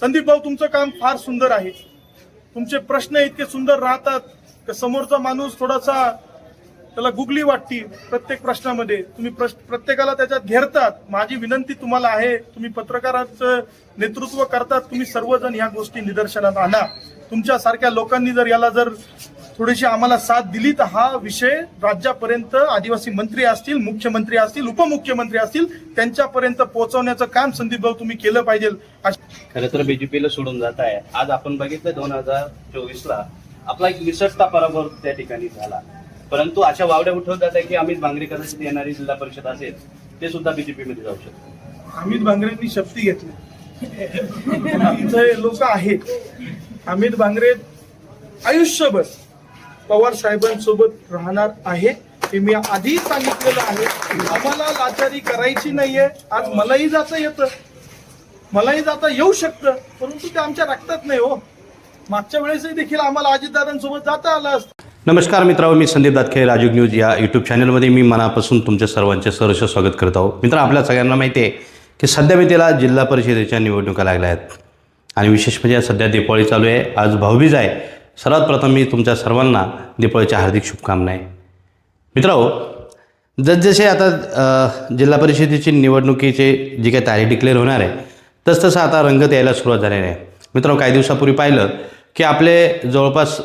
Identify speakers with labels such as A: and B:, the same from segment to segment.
A: संदीप भाऊ तुमचं काम फार सुंदर आहे. तुमचे प्रश्न इतके सुंदर राहतात का समोरचा माणूस थोडासा त्याला गुगली वाटती प्रत्येक प्रश्नामध्ये. तुम्ही प्रश्न प्रत्येकाला त्याच्यात घेरतात. माझी विनंती तुम्हाला आहे तुम्ही पत्रकारांचं नेतृत्व करतात तुम्ही सर्वजण ह्या गोष्टी निदर्शनात आणा. तुमच्यासारख्या लोकांनी जर याला जर थोडीशी आम्हाला साथ दिली तर हा विषय राज्यापर्यंत आदिवासी मंत्री असतील मुख्यमंत्री असतील उपमुख्यमंत्री असतील त्यांच्यापर्यंत पोहोचवण्याचं काम संदीप भाऊ तुम्ही केलं पाहिजे.
B: खरं तर बीजेपीला सोडून जात आहे. आज आपण बघितलं दोन हजार चोवीस ला आपला एक निसटता पराभव त्या ठिकाणी झाला. परंतु अशा वावड्या उठवत जात आहे की अमित भांगरे कदाचित येणारी जिल्हा परिषद असेल ते सुद्धा बीजेपी मध्ये जाऊ शकतो
A: अमित भांगरेंनी शपथी घेतली. इथे लोक आहेत. अमित भांगरे आयुष्यभर पवार साहेबांसोबत राहणार आहे. हे मी आधी सांगितलेलं आहे. आम्हाला लाचारी करायची नाहीये. आज मलाही जाता येतं. मलाही जाता येऊ शकतं. परंतु ते आमच्या रक्तात नाही हो. मागच्या वेळेसही देखील आम्हाला अजितदादांसोबत जाता आलं असतं.
C: नमस्कार मित्रांनो मी संदीप दातखे राजूग न्यूज या यूट्यूब चॅनलमध्ये मी मनापासून तुमच्या सर्वांचे सहर्ष स्वागत करत आहोत मित्र आपल्या सगळ्यांना माहिती आहे की सध्या मी त्याला जिल्हा परिषदेच्या निवडणुका लागल्या आहेत. आणि विशेष म्हणजे सध्या दिवाळी चालू आहे. आज भाऊबीज आहे. सर्वात प्रथम मी तुमच्या सर्वांना दीपावलीच्या हार्दिक शुभकामना आहे मित्रांनो जसजसे आता जिल्हा परिषदेची निवडणुकीचे जी काही तारीख डिक्लेअर होणार आहे तसतसं आता रंगत यायला सुरुवात झालेली आहे. मित्रांनो काही दिवसापूर्वी पाहिलं की आपले जवळपास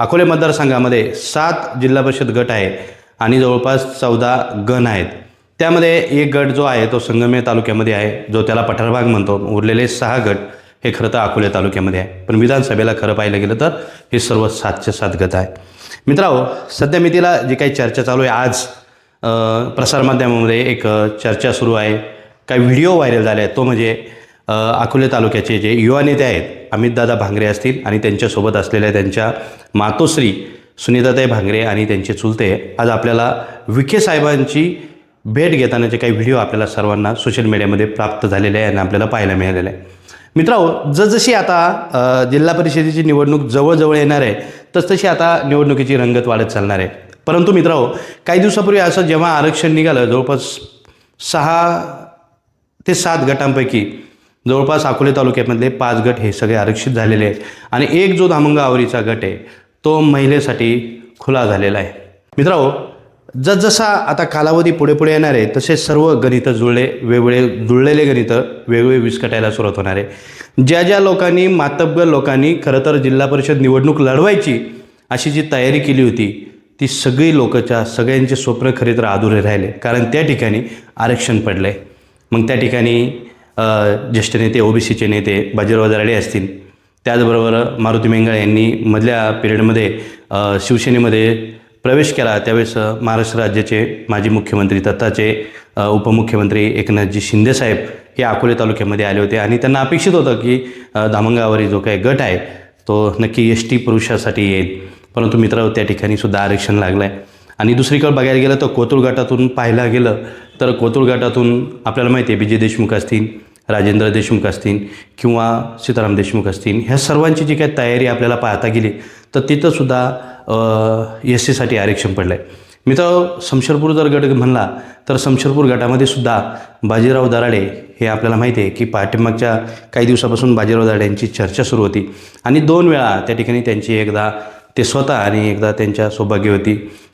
C: अकोले मतदारसंघामध्ये सात जिल्हा परिषद गट आहे आणि जवळपास चौदा गण आहेत. त्यामध्ये एक गट जो आहे तो संगमेर तालुक्यामध्ये आहे जो त्याला पठारभाग म्हणतो. उरलेले सहा गट. हे खरं तर अकोले तालुक्यामध्ये आहे. पण विधानसभेला खरं पाहिलं गेलं तर हे सर्व सातचे सात गत आहे. मित्रांनो सध्या मी तिला जी काही चर्चा चालू आहे आज प्रसारमाध्यमामध्ये एक चर्चा सुरू आहे. काही व्हिडिओ व्हायरल झाले आहेत. तो म्हणजे अकोले तालुक्याचे जे युवा नेते आहेत अमितदादा भांगरे असतील आणि त्यांच्यासोबत असलेल्या त्यांच्या मातोश्री सुनीताताई भांगरे आणि त्यांचे चुलते आज आपल्याला विखे साहेबांची भेट घेतानाचे काही व्हिडिओ आपल्याला सर्वांना सोशल मीडियामध्ये प्राप्त झालेले आहे आणि आपल्याला पाहायला मिळालेले आहे. मित्रांनो जसजशी आता जिल्हा परिषदेची निवडणूक जवळजवळ येणार आहे तसतशी आता निवडणुकीची रंगत वाढत चालणार आहे. परंतु मित्रांनो काही दिवसापूर्वी असं जेव्हा आरक्षण निघालं जवळपास सहा ते सात गटांपैकी जवळपास अकोले तालुक्यामधले पाच गट हे सगळे आरक्षित झालेले आहेत. आणि एक जो धामंग आवरीचा गट आहे तो महिलेसाठी खुला झालेला आहे. मित्रांनो जसजसा आता कालावधी पुढे पुढे येणार आहे तसे सर्व गणितं जुळले वेगवेगळे जुळलेले गणितं वेगवेगळे विस्कटायला सुरुवात होणार आहे. ज्या ज्या लोकांनी मातबगर लोकांनी खरं तर जिल्हा परिषद निवडणूक लढवायची अशी जी तयारी केली होती ती सगळी लोकच्या सगळ्यांचे स्वप्न खरे तर अधुरे राहिले. कारण त्या ठिकाणी आरक्षण पडलं आहे मग त्या ठिकाणी ज्येष्ठ नेते ओबीसीचे नेते बाजीराव दराडे असतील. त्याचबरोबर मारुती मेंगळ यांनी मधल्या पिरियडमध्ये शिवसेनेमध्ये प्रवेश केला त्यावेळेस महाराष्ट्र राज्याचे माजी मुख्यमंत्री तत्ताचे उपमुख्यमंत्री एकनाथजी शिंदेसाहेब हे अकोले तालुक्यामध्ये आले होते. आणि त्यांना अपेक्षित होतं की अ, धामंगावरी जो काही गट आहे तो नक्की एस टी पुरुषासाठी येईल. परंतु मित्र त्या ठिकाणी सुद्धा आरक्षण लागलं आहे आणि दुसरीकडे बघायला गेलं तर कोतुळ गटातून पाहायला गेलं तर कोतुळ गटातून आपल्याला माहिती आहे विजय देशमुख असतील राजेंद्र देशमुख असतील किंवा सीताराम देशमुख असतील ह्या सर्वांची जी काही तयारी आपल्याला पाहता गेली तर तिथंसुद्धा एस सीसाठी आरक्षण पडलं आहे मित्र समशरपूर जर गट म्हणला तर समशरपूर गटामध्ये सुद्धा बाजीराव दराडे हे आपल्याला माहिती आहे की पाठीमागच्या काही दिवसापासून बाजीराव दराडे यांची चर्चा सुरू होती. आणि दोन वेळा त्या ठिकाणी त्यांची एकदा ते स्वतः आणि एकदा त्यांच्या सौभाग्यवती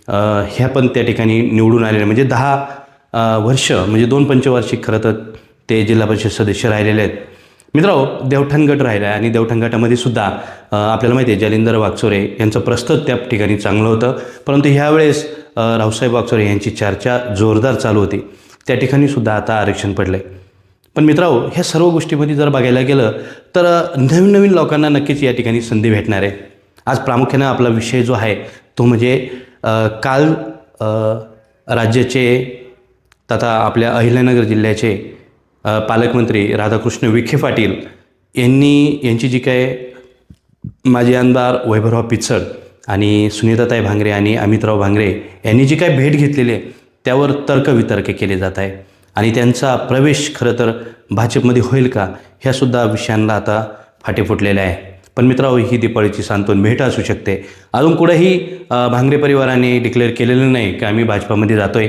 C: ह्या पण त्या ठिकाणी निवडून आलेल्या म्हणजे दहा वर्ष म्हणजे दोन पंचवार्षिक खरं तर ते जिल्हा परिषद सदस्य राहिलेले आहेत. मित्रांनो देवठाण राहिला आहे आणि देवठणगटामध्ये सुद्धा आपल्याला माहिती आहे जालिंदर वागचोरे यांचं प्रस्तुत त्या ठिकाणी चांगलं होतं. परंतु ह्यावेळेस रावसाहेब वागचोरे यांची चर्चा जोरदार चालू होती. त्या ठिकाणी सुद्धा आता आरक्षण पडलं आहे पण मित्रांनो ह्या सर्व गोष्टीमध्ये जर बघायला गेलं तर नवीन नवीन लोकांना नक्कीच या ठिकाणी संधी भेटणार आहे. आज प्रामुख्यानं आपला विषय जो आहे तो म्हणजे काल राज्याचे तथा आपल्या अहिल्यानगर जिल्ह्याचे पालकमंत्री राधाकृष्ण विखे पाटील यांनी यांची जी काय माजी आमदार वैभवराव पिचड आणि सुनीताताई भांगरे आणि अमितराव भांगरे यांनी जी काय भेट घेतलेली आहे त्यावर तर्कवितर्क केले जात आहे. आणि त्यांचा प्रवेश खरं तर भाजपमध्ये होईल का ह्यासुद्धा विषयांना आता फाटे फुटलेले आहे. पण मित्रांनो ही दिपाळीची सांत्वन भेट असू शकते. अजून कुठेही भांगरे परिवाराने डिक्लेअर केलेलं नाही की आम्ही भाजपामध्ये जातो आहे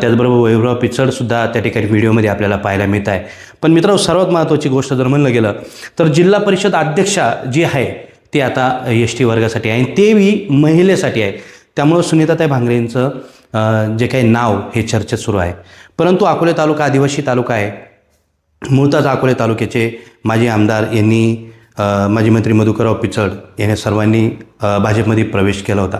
C: त्याचबरोबर वैभव पिचडसुद्धा त्या ठिकाणी व्हिडिओमध्ये आपल्याला पाहायला मिळत आहे. पण मित्रांनो सर्वात महत्त्वाची गोष्ट जर म्हणलं गेलं तर जिल्हा परिषद अध्यक्षा जी आहे ती आता एस टी वर्गासाठी आहे आणि तेही महिलेसाठी आहे. त्यामुळं सुनीताताई भांगरेंचं जे काही नाव हे चर्चेत सुरू आहे. परंतु अकोले तालुका आदिवासी तालुका आहे. मूळताच अकोले तालुक्याचे माजी आमदार यांनी माजी मंत्री मधुकरराव पिचड यांनी सर्वांनी भाजपमध्ये प्रवेश केला होता.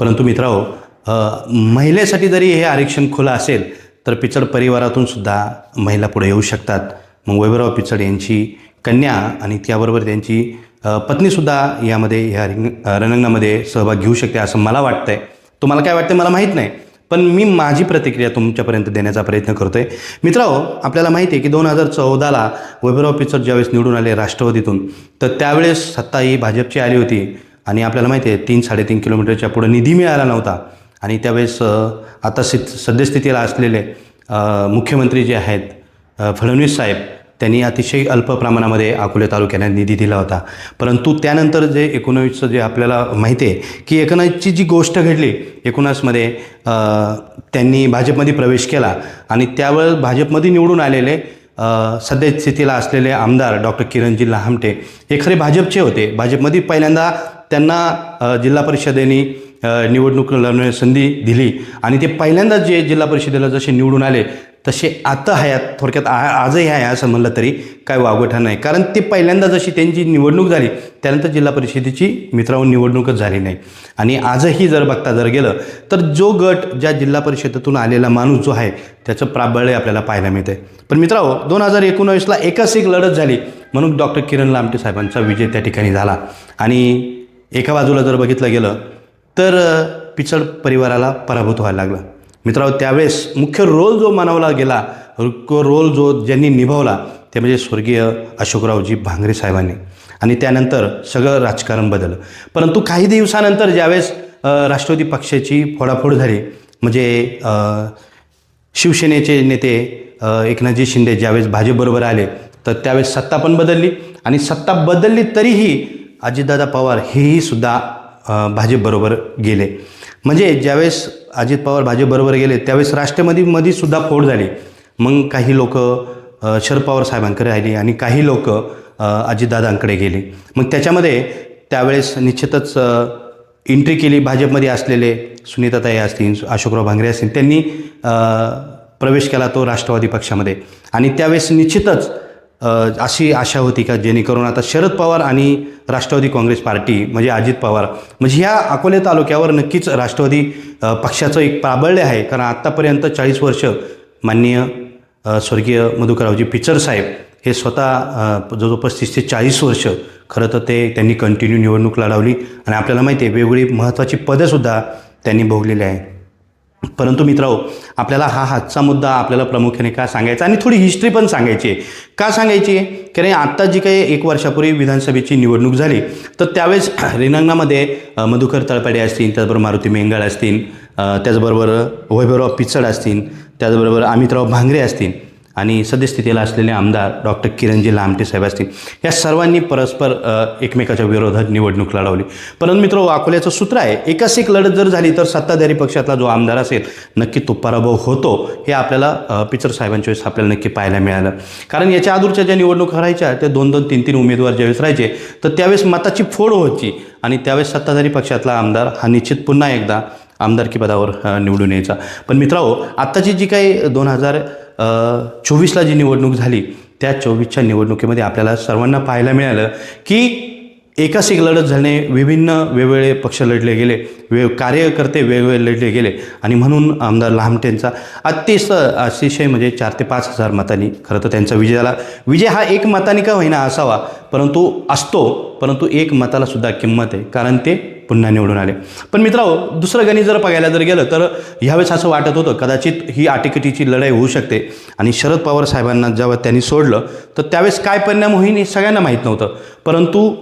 C: परंतु मित्रांनो महिलेसाठी जरी हे आरक्षण खुलं असेल तर पिचड परिवारातून सुद्धा महिला पुढे येऊ शकतात. मग वैभवराव पिचड यांची कन्या आणि त्याबरोबर त्यांची पत्नीसुद्धा यामध्ये ह्या रिंग रणांगणामध्ये सहभाग घेऊ शकते असं मला वाटतं आहे तुम्हाला काय वाटतं मला माहीत नाही पण मी माझी प्रतिक्रिया तुमच्यापर्यंत देण्याचा प्रयत्न करतो आहे मित्रांनो आपल्याला माहिती आहे की दोन हजार चौदाला वैभवराव पिचड ज्यावेळेस निवडून आले राष्ट्रवादीतून तर त्यावेळेस सत्ता ही भाजपची आली होती. आणि आपल्याला माहिती आहे तीन साडेतीन किलोमीटरच्या पुढं निधी मिळाला नव्हता. आणि त्यावेळेस आता सित सद्यस्थितीला असलेले मुख्यमंत्री जे आहेत फडणवीस साहेब त्यांनी अतिशय अल्प प्रमाणामध्ये अकोले तालुक्याला निधी दिला होता. परंतु त्यानंतर जे एकोणावीसचं जे आपल्याला माहिती आहे की एकोणावीसची जी गोष्ट घडली एकोणासमध्ये त्यांनी भाजपमध्ये प्रवेश केला आणि त्यावेळेस भाजपमध्ये निवडून आलेले सद्यस्थितीला असलेले आमदार डॉक्टर किरणजी लहामटे हे खरे भाजपचे होते. भाजपमध्ये पहिल्यांदा त्यांना जिल्हा परिषदेने निवडणूक लढवण्याची संधी दिली. आणि ते पहिल्यांदा जे जिल्हा परिषदेला जसे निवडून आले तसे आता हयात थोडक्यात आ आजही आहे असं म्हणलं तरी काय वावगठा नाही. कारण ते पहिल्यांदा जशी त्यांची निवडणूक झाली त्यानंतर जिल्हा परिषदेची मित्रांनो निवडणूकच झाली नाही. आणि आजही जर बघता जर गेलं तर जो गट ज्या जिल्हा परिषदेतून आलेला माणूस जो आहे त्याचं प्राबल्य आपल्याला पाहायला मिळते पण मित्रांनो दोन हजार एकोणावीसला एकाच एक लढत झाली म्हणून डॉक्टर किरण लामटे साहेबांचा विजय त्या ठिकाणी झाला. आणि एका बाजूला जर बघितलं गेलं तर पिचड परिवाराला पराभूत व्हायला लागलं. मित्रांनो त्यावेळेस मुख्य रोल जो मानवला गेला रोल जो ज्यांनी निभावला ते म्हणजे स्वर्गीय अशोकरावजी भांगरे साहेबांनी. आणि त्यानंतर सगळं राजकारण बदललं. परंतु काही दिवसानंतर ज्यावेळेस राष्ट्रवादी पक्षाची फोडाफोड झाली म्हणजे शिवसेनेचे नेते एकनाथजी शिंदे ज्यावेळेस भाजपबरोबर आले तर त्यावेळेस सत्ता पण बदलली. आणि सत्ता बदलली तरीही अजितदादा पवार हेही सुद्धा भाजपबरोबर गेले. म्हणजे ज्यावेळेस अजित पवार भाजपबरोबर गेले त्यावेळेस राष्ट्रवादीमध्ये सुद्धा फोड झाली. मग काही लोक शरद पवार साहेबांकडे आली आणि काही लोक अजितदादांकडे गेले. मग त्याच्यामध्ये त्यावेळेस निश्चितच एंट्री केली भाजपमध्ये असलेले सुनीताताई असतील अशोकराव भांगरे असतील त्यांनी प्रवेश केला तो राष्ट्रवादी पक्षामध्ये. आणि त्यावेळेस निश्चितच अशी आशा होती का जेणेकरून आता शरद पवार आणि राष्ट्रवादी काँग्रेस पार्टी म्हणजे अजित पवार म्हणजे ह्या अकोले तालुक्यावर नक्कीच राष्ट्रवादी पक्षाचं एक प्राबल्य आहे. कारण आत्तापर्यंत चाळीस वर्ष माननीय स्वर्गीय मधुकररावजी पिचर साहेब हे स्वतः जवळपास तीस ते चाळीस वर्ष खरं तर ते त्यांनी कंटिन्यू निवडणूक लढवली. आणि आपल्याला माहिती आहे वेगवेगळी महत्त्वाची पदंसुद्धा त्यांनी भोगलेली आहे. परंतु मित्रांनो आपल्याला हा हातचा मुद्दा आपल्याला प्रामुख्याने का सांगायचा? आणि थोडी हिस्ट्री पण सांगायची आहे. का सांगायची आहे? कारण आत्ता जी काही एक वर्षापूर्वी विधानसभेची निवडणूक झाली तर त्यावेळेस रिंगणामध्ये मधुकर तळपाडे असतील त्याचबरोबर मारुती मेंगाळ असतील त्याचबरोबर वैभवराव पिचड असतील त्याचबरोबर अमितराव भांगरे असतील आणि सद्यस्थितीला असलेले आमदार डॉक्टर किरणजी लामटे साहेब असतील या सर्वांनी परस्पर एकमेकाच्या विरोधात निवडणूक लढवली. परंतु मित्र अकोल्याचं सूत्र आहे एकाच एक लढत जर झाली तर सत्ताधारी पक्षातला जो आमदार असेल नक्की तो पराभव होतो हे आपल्याला पिचर साहेबांच्या वेळेस आपल्याला नक्की पाहायला मिळालं. कारण याच्या अगोदरच्या ज्या निवडणुका राहायच्या त्या दोन दोन तीन तीन उमेदवार ज्यावेळेस राहायचे तर त्यावेळेस मताची फोड व्हायची आणि त्यावेळेस सत्ताधारी पक्षातला आमदार हा निश्चित पुन्हा एकदा आमदारकी पदावर निवडून यायचा. पण मित्रांनो आत्ताची जी काही दोन हजार चोवीसला जी निवडणूक झाली त्या चोवीसच्या निवडणुकीमध्ये आपल्याला सर्वांना पाहायला मिळालं की एकाच एक लढत झाल्याने विभिन्न वेगवेगळे पक्ष लढले गेले वे कार्यकर्ते वेगवेगळे लढले गेले. आणि म्हणून आमदार लामटेंचा अतिशय अतिशय म्हणजे चार ते पाच हजार मतांनी खरं तर त्यांचा विजय झाला. विजय हा एक मताने का होईना असावा परंतु असतो परंतु एक मतालासुद्धा किंमत आहे. कारण ते पुन्हा निवडून आले. पण मित्रांनो दुसरं गणित जर बघायला जर गेलं तर ह्यावेळेस असं वाटत होतं कदाचित ही आटीकटीची लढाई होऊ शकते. आणि शरद पवार साहेबांना जेव्हा त्यांनी सोडलं तर त्यावेळेस काय परिणाम होईल हे सगळ्यांना माहीत नव्हतं. परंतु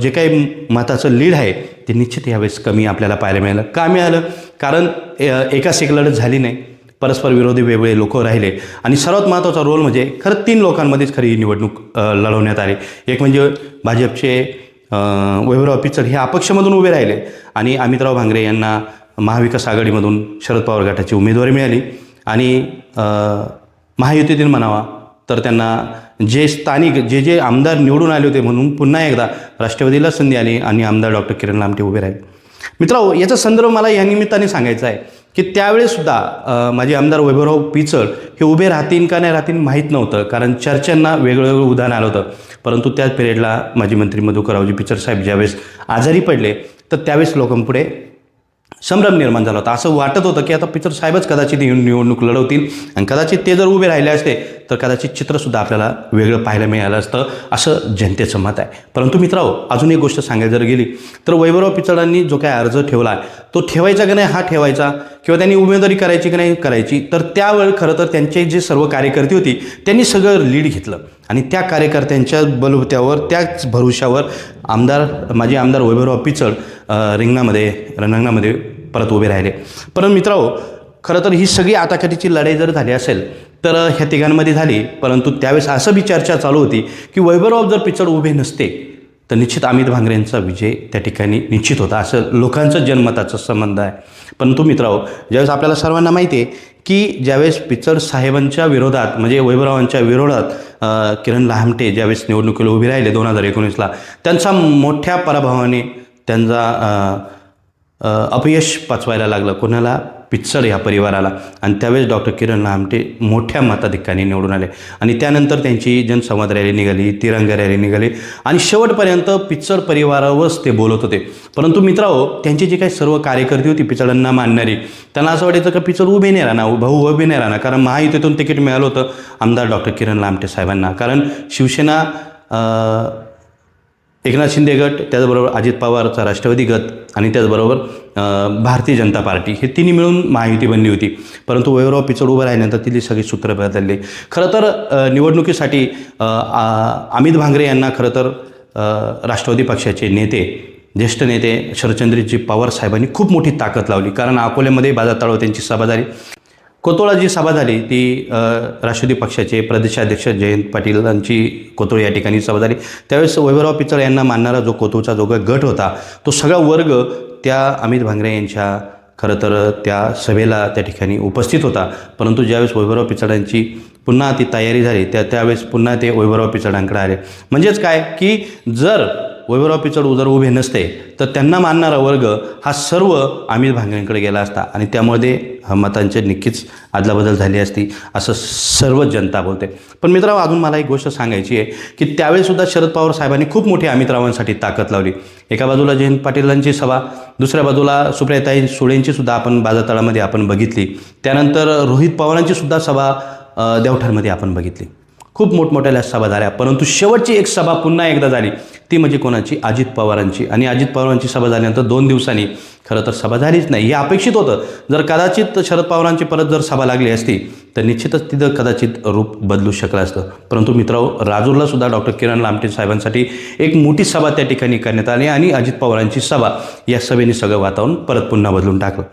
C: जे काही मताचं लीड आहे ते निश्चित यावेळेस कमी आपल्याला पाहायला मिळालं. का मिळालं? कारण अ, एकाच एक लढत झाली नाही. परस्पर विरोधी वेगवेगळे लोक राहिले. आणि सर्वात महत्त्वाचा रोल म्हणजे खरं तीन लोकांमध्येच खरी ही निवडणूक लढवण्यात आली. एक म्हणजे भाजपचे अ, वैभवराव पिचड हे अपक्षमधून उभे राहिले आणि अमितराव भांगरे यांना महाविकास आघाडीमधून शरद पवार गटाची उमेदवारी मिळाली. आणि महायुतीतील म्हणावा तर त्यांना जे स्थानिक जे जे आमदार निवडून आले होते म्हणून पुन्हा एकदा राष्ट्रवादीला संधी आली आणि आमदार डॉक्टर किरण लामटे उभे राहिले. मित्रांनो याचा संदर्भ मला या निमित्ताने सांगायचा आहे. की त्यावेळेससुद्धा माझे आमदार वैभवराव पिचड हे उभे राहतील का नाही राहतील माहीत नव्हतं कारण चर्चांना वेगळं उदाहरण आलं होतं. परंतु त्याच पिरियडला माजी मंत्री मधुकररावजी पिचड साहेब ज्यावेळेस आजारी पडले तर त्यावेळेस लोकांपुढे संभ्रम निर्माण झाला होता. असं वाटत होतं की आता पिचर साहेबच कदाचित ही निवडणूक लढवतील आणि कदाचित ते जर उभे राहिले असते तर कदाचित चित्रसुद्धा आपल्याला वेगळं पाहायला मिळालं असतं असं जनतेचं मत आहे. परंतु मित्रांनो अजून एक गोष्ट सांगायला जर गेली तर वैभवराव पिचडांनी जो काय अर्ज ठेवला आहे तो ठेवायचा की नाही हा ठेवायचा किंवा त्यांनी उमेदवारी करायची की नाही करायची तर त्यावेळी खरं तर त्यांचे जे सर्व कार्यकर्ते होती त्यांनी सगळं लीड घेतलं. आणि त्या कार्यकर्त्यांच्या बलबत्यावर त्याच भरोशावर आमदार माजी आमदार वैभवराव पिचड रिंगणामध्ये रणांगणामध्ये परत उभे राहिले. परंतु मित्रांनो खरं तर ही सगळी आताकाटीची लढाई जर झाली असेल तर ह्या तिघांमध्ये झाली. परंतु त्यावेळेस असं बी चर्चा चालू होती की वैभवराव जर पिचड उभे नसते तर निश्चित अमित भांगरेंचा विजय त्या ठिकाणी निश्चित होता. असं लोकांचं जनमताचा संबंध आहे. परंतु मित्रांनो ज्यावेळेस आपल्याला सर्वांना माहिती आहे की ज्यावेळेस पिचड साहेबांच्या विरोधात म्हणजे वैभवरावांच्या विरोधात किरण लहामटे ज्यावेळेस निवडणुकीला उभे राहिले दोन हजार एकोणीसला त्यांचा मोठ्या पराभवाने त्यांचा अपयश पाचवायला लागलं. कोणाला? पिच्चड ह्या परिवाराला. आणि त्यावेळेस डॉक्टर किरण लामटे मोठ्या मताधिक्याने निवडून आले. आणि त्यानंतर त्यांची जनसंवाद रॅली निघाली तिरंगा रॅली निघाली. आणि शेवटपर्यंत पिच्चड परिवारावरच ते बोलत होते. परंतु मित्रांनो त्यांची जी काही सर्व कार्यकर्ती होती पिचडांना मानणारी त्यांना असं वाटायचं का पिचड उभे नाही राहणार भाऊ उभे नाही राहणार. कारण महायुतीतून तिकीट मिळालं होतं आमदार डॉक्टर किरण लामटे साहेबांना. कारण शिवसेना एकनाथ शिंदे गट त्याचबरोबर अजित पवारचा राष्ट्रवादी गट आणि त्याचबरोबर भारतीय जनता पार्टी. हे तिन्ही मिळून महायुती बनली होती. परंतु वैभवराव पिचड उभं राहिल्यानंतर तिथली सगळी सूत्र बदलली. खरं तर निवडणुकीसाठी अमित भांगरे यांना खरं तर राष्ट्रवादी पक्षाचे नेते ज्येष्ठ नेते शरदचंद्रजी पवार साहेबांनी खूप मोठी ताकद लावली. कारण अकोल्यामध्ये बाजार तळाव त्यांची सभा झाली. कोतोळा जी सभा झाली ती राष्ट्रवादी पक्षाचे प्रदेशाध्यक्ष जयंत पाटीलांची कोतोळ या ठिकाणी सभा झाली. त्यावेळेस वैभवराव पिचड यांना मानणारा जो कोतोळचा जो काही गट होता तो सगळा वर्ग त्या अमित भांगरे यांच्या खरं तर त्या सभेला त्या ठिकाणी उपस्थित होता. परंतु ज्यावेळेस वैभवराव पिचडांची पुन्हा ती तयारी झाली त्या त्यावेळेस पुन्हा ते वैभवराव पिचडांकडे आले. म्हणजेच काय? की जर वैभवराव पिचड जर उभे नसते तर त्यांना मानणारा वर्ग हा सर्व अमित भांगरेंकडे गेला असता आणि त्यामध्ये मतांचे नक्कीच अदलाबदल झाली असती असं सर्व जनता बोलते. पण मित्रांनो अजून मला एक गोष्ट सांगायची आहे की त्यावेळीसुद्धा शरद पवार साहेबांनी खूप मोठी अमितरावांसाठी ताकद लावली. एका बाजूला जयंत पाटीलांची सभा दुसऱ्या बाजूला सुप्रियाताई सुळेंची सुद्धा आपण बाजातळामध्ये आपण बघितली. त्यानंतर रोहित पवारांची सुद्धा सभा देवठारमध्ये देवठाणमध्ये आपण बघितली. खूप मोठमोठ्या सभा झाल्या परंतु शेवटची एक सभा पुन्हा एकदा झाली. ती म्हणजे कोणाची? अजित पवारांची. आणि अजित पवारांची सभा झाल्यानंतर दोन दिवसांनी खरं तर सभा झालीच नाही. हे अपेक्षित होतं. जर कदाचित शरद पवारांची परत जर सभा लागली असती तर निश्चितच तिथं कदाचित रूप बदलू शकलं असतं. परंतु मित्रांनो राजूरला सुद्धा डॉक्टर किरण लामटे साहेबांसाठी एक मोठी सभा त्या ठिकाणी करण्यात आली आणि अजित पवारांची सभा या सभेने सगळं वातावरण परत पुन्हा बदलून टाकलं.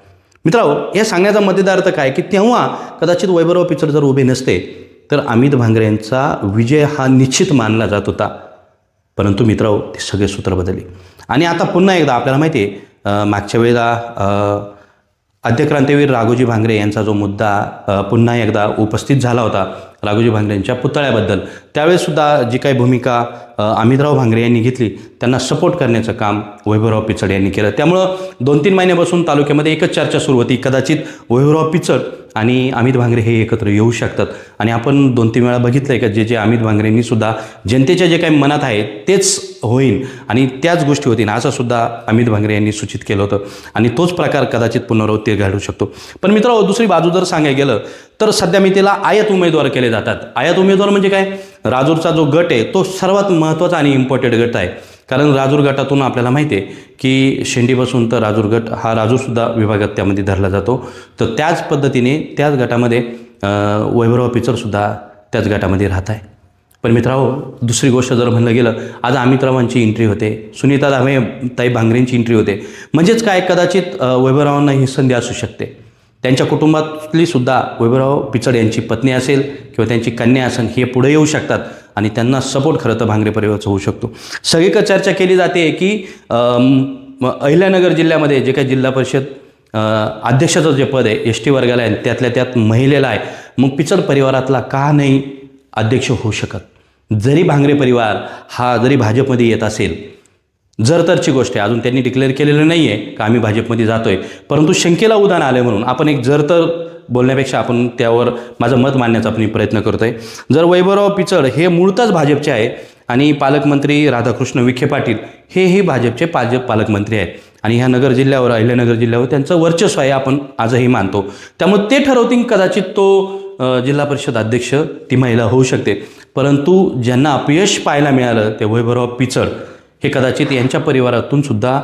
C: मित्रांनो या सांगण्याचा मध्येदार अर्थ काय? की तेव्हा कदाचित वैभव पिक्चर जर उभे नसते तर अमित भांगरे यांचा विजय हा निश्चित मानला जात होता. परंतु मित्रांनो ते सगळे सूत्र बदलले. आणि आता पुन्हा एकदा आपल्याला माहिती आहे मागच्या वेळेला आद्यक्रांतीवीर राघोजी भांगरे यांचा जो मुद्दा पुन्हा एकदा उपस्थित झाला होता राघोजी भांगरे यांच्या पुतळ्याबद्दल त्यावेळेससुद्धा जी काही भूमिका अमितराव भांगरे यांनी घेतली त्यांना सपोर्ट करण्याचं काम वैभवराव पिचड यांनी केलं. त्यामुळं दोन तीन महिन्यापासून तालुक्यामध्ये एकच चर्चा सुरू होती. कदाचित वैभवराव पिचड आणि अमित भांगरे हे एकत्र येऊ शकतात. आणि आपण दोन तीन वेळा बघितलं आहे का जे जे अमित भांगरेंनी सुद्धा जनतेच्या जे काही मनात आहे तेच होईल आणि त्याच गोष्टी होतील असं सुद्धा अमित भांगरे यांनी सूचित केलं होतं. आणि तोच प्रकार कदाचित पुनरावृत्ती घडू शकतो. पण मित्रांनो दुसरी बाजू जर सांगायला गेलं तर सध्या मी त्याला आयात उमेदवार केले जातात. आयात उमेदवार म्हणजे काय? राजूरचा जो गट आहे तो सर्वात महत्त्वाचा आणि इम्पॉर्टंट गट आहे. कारण राजूर गटातून आपल्याला माहिती आहे की शेंडीपासून तर राजूर गट हा राजूरसुद्धा विभागात त्यामध्ये धरला जातो. तर त्याच पद्धतीने त्याच गटामध्ये वैभव वैभवराव पिचरसुद्धा त्याच गटामध्ये राहत आहे. पण मित्रांनो दुसरी गोष्ट जर म्हणलं गेलं आज अमितरावांची एंट्री होते सुनीता दामे ताई भांगरेंची एंट्री होते. म्हणजेच काय कदाचित वैभवरावांना ही संधी असू शकते. त्यांच्या कुटुंबातली सुद्धा वैभवराव पिचड यांची पत्नी असेल किंवा त्यांची कन्या असेल हे पुढे येऊ शकतात. आणि त्यांना सपोर्ट खरं तर भांगरे परिवाराचा होऊ शकतो. सगळीकडे चर्चा केली जाते की अहिल्यानगर जिल्ह्यामध्ये जे काही जिल्हा परिषद अध्यक्षाचं जे पद आहे एस टी वर्गाला आहे त्यातल्या त्यात महिलेला आहे. मग पिचड परिवारातला का नाही अध्यक्ष होऊ शकत? जरी भांगरे परिवार हा जरी भाजपमध्ये येत असेल जर तरची गोष्ट आहे अजून त्यांनी डिक्लेअर केलेलं नाही आहे का आम्ही भाजपमध्ये जातो आहे परंतु शंकेला उदाहरण आलं म्हणून. आपण एक जर तर बोलण्यापेक्षा आपण त्यावर माझं मत मांडण्याचा आपण प्रयत्न करतोय. जर वैभवराव पिचड हे मूळतच भाजपचे आहे आणि पालकमंत्री राधाकृष्ण विखे पाटील हे हे भाजपचे भाजप पालकमंत्री आहेत आणि ह्या नगर जिल्ह्यावर अहिल्यानगर जिल्ह्यावर त्यांचं वर्चस्व आहे आपण आजही मानतो. त्यामुळे ते ठरवतील कदाचित तो जिल्हा परिषद अध्यक्ष ती महिला होऊ शकते. परंतु ज्यांना अपयश पाहायला मिळालं ते वैभवराव पिचड हे कदाचित यांच्या परिवारातून सुद्धा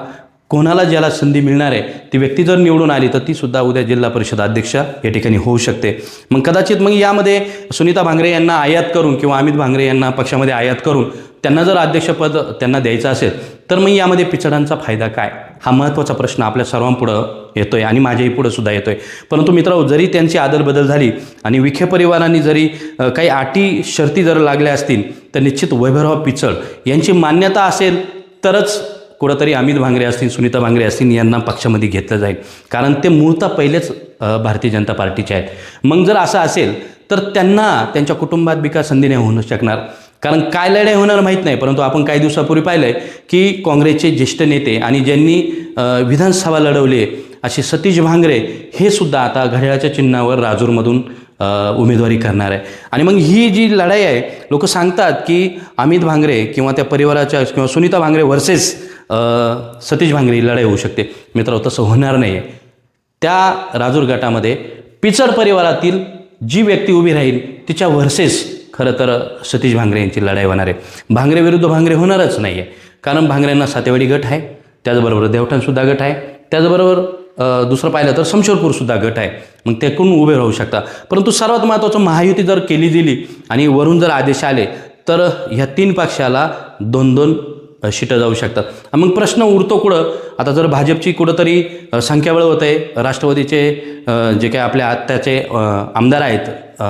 C: कोणाला ज्याला संधी मिळणार आहे ती व्यक्ती जर निवडून आली तर ती सुद्धा उद्या जिल्हा परिषद अध्यक्ष या ठिकाणी होऊ शकते. मग कदाचित मग यामध्ये सुनीता भांगरे यांना आयात करून किंवा अमित भांगरे यांना पक्षामध्ये आयात करून त्यांना जर अध्यक्षपद त्यांना द्यायचं असेल तर मग यामध्ये पिचडांचा फायदा काय? हा महत्त्वाचा प्रश्न आपल्या सर्वांपुढं येतो आहे आणि माझ्याही पुढं सुद्धा येतो आहे परंतु मित्रांनो जरी त्यांची आदलबदल झाली आणि विखे परिवारांनी जरी काही अटी शर्ती जर लागल्या असतील तर निश्चित वैभवराव पिचड यांची मान्यता असेल तरच कुठंतरी अमित भांगरे असतील सुनीता भांगरे असतील यांना पक्षामध्ये घेतलं जाईल. कारण ते मूळतः पहिलेच भारतीय जनता पार्टीचे आहेत. मग जर असं असेल तर त्यांना त्यांच्या कुटुंबात विकास संधी नाही होऊ शकणार. कारण काय लढाई होणार माहीत नाही परंतु आपण काही दिवसापूर्वी पाहिलं आहे की काँग्रेसचे ज्येष्ठ नेते आणि ज्यांनी विधानसभा लढवली असे सतीश भांगरे हे सुद्धा आता घड्याळाच्या चिन्हावर राजूरमधून उमेदवारी करणार आहे. आणि मग ही जी लढाई आहे लोक सांगतात की अमित भांगरे किंवा त्या परिवाराच्या किंवा सुनीता भांगरे वर्सेस सतीश भांगरे ही लढाई होऊ शकते. मित्र तसं होणार नाही आहे त्या राजूर गटामध्ये पिचड परिवारातील जी व्यक्ती उभी राहील तिच्या वर्सेस खरं तर सतीश भांगरे यांची लढाई होणार आहे. भांगरे विरुद्ध भांगरे होणारच नाही आहे कारण भांगऱ्यांना सातेवाडी गट आहे त्याचबरोबर देवठाणसुद्धा गट आहे त्याचबरोबर दुसरं पाहिलं तर समशोरपूरसुद्धा गट आहे. मग ते कोण उभे राहू शकता. परंतु सर्वात महत्त्वाचं महायुती जर केली दिली आणि वरून जर आदेश आले तर ह्या तीन पक्षाला दोन दोन शिटं जाऊ शकतात. मग प्रश्न उरतो कुठं? आता जर भाजपची कुठंतरी अ, संख्याबळ होत आहे राष्ट्रवादीचे जे काही आपल्या आत्ताचे आमदार आहेत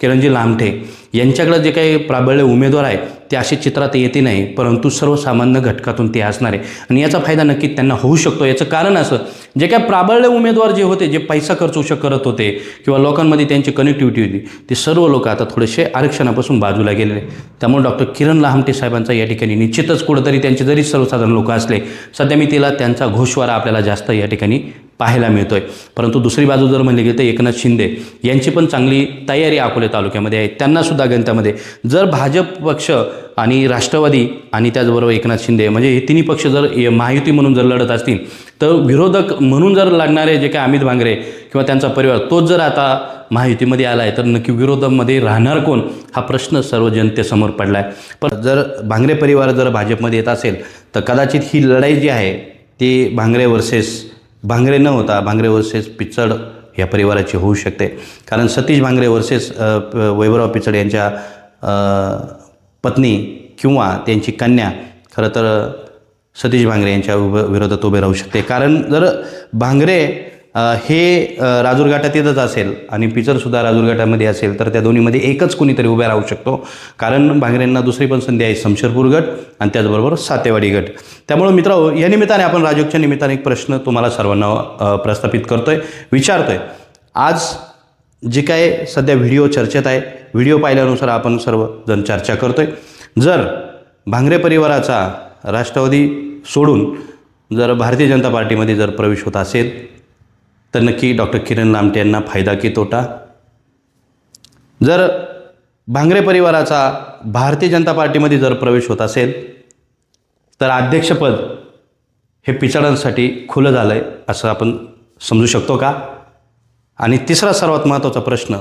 C: किरणजी लामठे यांच्याकडे जे काही प्राबल्य उमेदवार आहे ते असे चित्रात येते नाही परंतु सर्वसामान्य घटकातून ते असणार आहे. आणि याचा फायदा नक्की त्यांना होऊ शकतो. याचं कारण असं जे काय प्राबल्य उमेदवार जे होते जे पैसा खर्च उश- करत होते किंवा लोकांमध्ये त्यांची कनेक्टिव्हिटी होती ते सर्व लोक आता थोडेसे आरक्षणापासून बाजूला गेलेले त्यामुळे डॉक्टर किरण लाहमटे साहेबांचा या ठिकाणी निश्चितच कुठंतरी त्यांचे जरी सर्वसाधारण लोक असले सध्या मी तिला त्यांचा घोषवारा आपल्याला जास्त या ठिकाणी पाहायला मिळतो आहे परंतु दुसरी बाजू जर म्हणली गेली तर एकनाथ शिंदे यांची पण चांगली तयारी अकोले तालुक्यामध्ये आहे. त्यांनासुद्धा गणत्यामध्ये जर भाजप पक्ष आणि राष्ट्रवादी आणि त्याचबरोबर एकनाथ शिंदे म्हणजे हे तिन्ही पक्ष जर महायुती म्हणून जर लढत असतील तर विरोधक म्हणून जर लागणारे जे काय अमित भांगरे किंवा त्यांचा परिवार तोच जर आता महायुतीमध्ये आला आहे तर नक्की विरोधामध्ये राहणार कोण? हा प्रश्न सर्व जनतेसमोर पडला आहे पण जर भांगरे परिवार जर भाजपमध्ये येत असेल तर कदाचित ही लढाई जी आहे ती भांगरे वर्सेस भांगरे न होता भांगरे वर्सेस पिचड या परिवाराची होऊ शकते. कारण सतीश भांगरे वर्सेस वैभवराव पिचड यांच्या पत्नी किंवा त्यांची कन्या खरं तर सतीश भांगरे यांच्या विरोधात उभे राहू शकते. कारण जर भांगरे हे राजूरघाटात येतच असेल आणि पिचरसुद्धा राजूरघाटामध्ये असेल तर त्या दोन्हीमध्ये एकच कोणीतरी उभे राहू शकतो. कारण भांगरेंना दुसरी पण संधी आहे शमशेरपूर गट आणि त्याचबरोबर सातेवाडी गट. त्यामुळं मित्र या निमित्ताने आपण राजयोगच्या निमित्ताने एक प्रश्न तुम्हाला सर्वांना प्रस्थापित करतो आहे विचारतो आहे आज जे काय सध्या व्हिडिओ चर्चेत आहे व्हिडिओ पाहिल्यानुसार आपण सर्वजण चर्चा करतो आहे जर भांगरे परिवाराचा राष्ट्रवादी सोडून जर भारतीय जनता पार्टीमध्ये जर प्रवेश होत असेल तर नक्की डॉक्टर किरण लामटे यांना फायदा की तोटा? जर भांगरे परिवाराचा भारतीय जनता पार्टीमध्ये जर प्रवेश होत असेल तर अध्यक्षपद हे पिचडांसाठी खुलं झालं आहे असं आपण समजू शकतो का? आणि तिसरा सर्वात महत्त्वाचा प्रश्न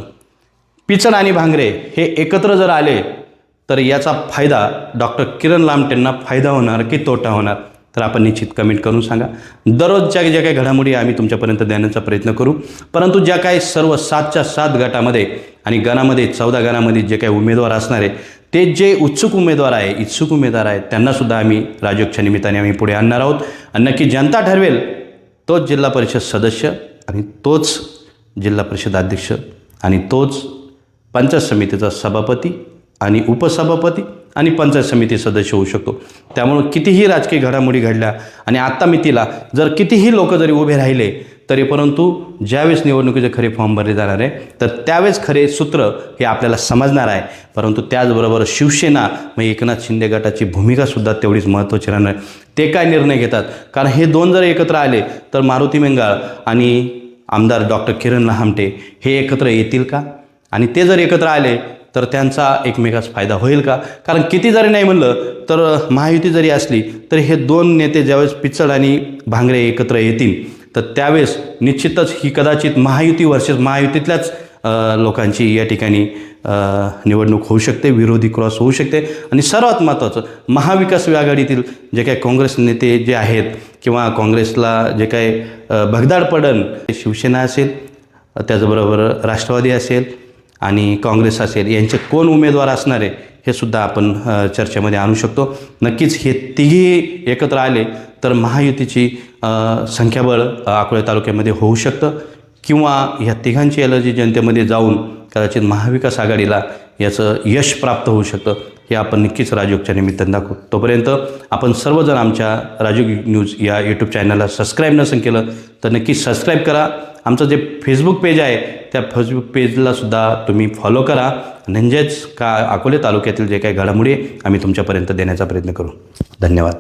C: पिचड आणि भांगरे हे एकत्र जर आले तर याचा फायदा डॉक्टर किरण लामटेंना फायदा होणार की तोटा होणार? तर आपण निश्चित कमेंट करून सांगा. दररोजच्या ज्या काही घडामोडी आम्ही तुमच्यापर्यंत देण्याचा प्रयत्न करू. परंतु ज्या काही सर्व सातच्या सात गटामध्ये आणि गणामध्ये चौदा गणामध्ये जे काही उमेदवार असणार आहे ते जे उत्सुक उमेदवार आहे इच्छुक उमेदवार आहेत त्यांनासुद्धा आम्ही राजयोगच्या निमित्ताने आम्ही पुढे आणणार आहोत. आणि नक्की जनता ठरवेल तोच जिल्हा परिषद सदस्य आणि तोच जिल्हा परिषद अध्यक्ष आणि तोच पंचायत समितीचा सभापती आणि उपसभापती आणि पंचायत समिती सदस्य होऊ शकतो. त्यामुळं कितीही राजकीय घडामोडी घडल्या आणि आत्ता मी तिला जर कितीही लोक जरी उभे राहिले तरी परंतु ज्यावेळेस निवडणुकीचे खरे फॉर्म भरले जाणार आहे तर त्यावेळेस खरे सूत्र हे आपल्याला समजणार आहे. परंतु त्याचबरोबर शिवसेना मग एकनाथ शिंदे गटाची भूमिकासुद्धा तेवढीच महत्त्वाची राहणार आहे. ते काय निर्णय घेतात? कारण हे दोन जर एकत्र आले तर मारुती मेंगाळ आणि आमदार डॉक्टर किरण लहामटे हे एकत्र येतील का? आणि ते जर एकत्र आले तर त्यांचा एकमेकास फायदा होईल का? कारण किती जरी नाही म्हणलं तर महायुती जरी असली तरी हे दोन नेते ज्यावेळेस पिचड आणि भांगरे एकत्र येतील तर त्यावेळेस निश्चितच ही कदाचित महायुती वर्सेस महायुतीतल्याच लोकांची या ठिकाणी निवडणूक होऊ शकते विरोधी क्रॉस होऊ शकते. आणि सर्वात महत्त्वाचं महाविकास आघाडीतील जे काही काँग्रेस नेते जे आहेत किंवा काँग्रेसला जे काही भगदाड पडण शिवसेना असेल त्याचबरोबर राष्ट्रवादी असेल आणि काँग्रेस असेल यांचे कोण उमेदवार असणार आहे हे सुद्धा आपण चर्चेमध्ये आणू शकतो. नक्कीच हे तिघी एकत्र आले तर महायुतीची संख्याबळ अकोले तालुक्यामध्ये होऊ शकतं. किंवा ह्या तिघांची एलर्जी जनतेमध्ये जाऊन कदाचित महाविकास आघाडीला याचं यश प्राप्त होऊ शकतं. हे आपण नक्कीच राजयोगच्या निमित्तानं दाखवू. तोपर्यंत आपण सर्वजण आमच्या राजयोग न्यूज या यूट्यूब चॅनलला सबस्क्राईब नसेल केलं तर नक्कीच सबस्क्राईब करा. आमचं जे फेसबुक पेज आहे त्या फेसबुक पेजला सुद्धा तुम्ही फॉलो करा. म्हणजेच का अकोले तालुक्यातील जे काही घडामोडी आहे, आम्ही तुमच्यापर्यंत देण्याचा प्रयत्न करू. धन्यवाद.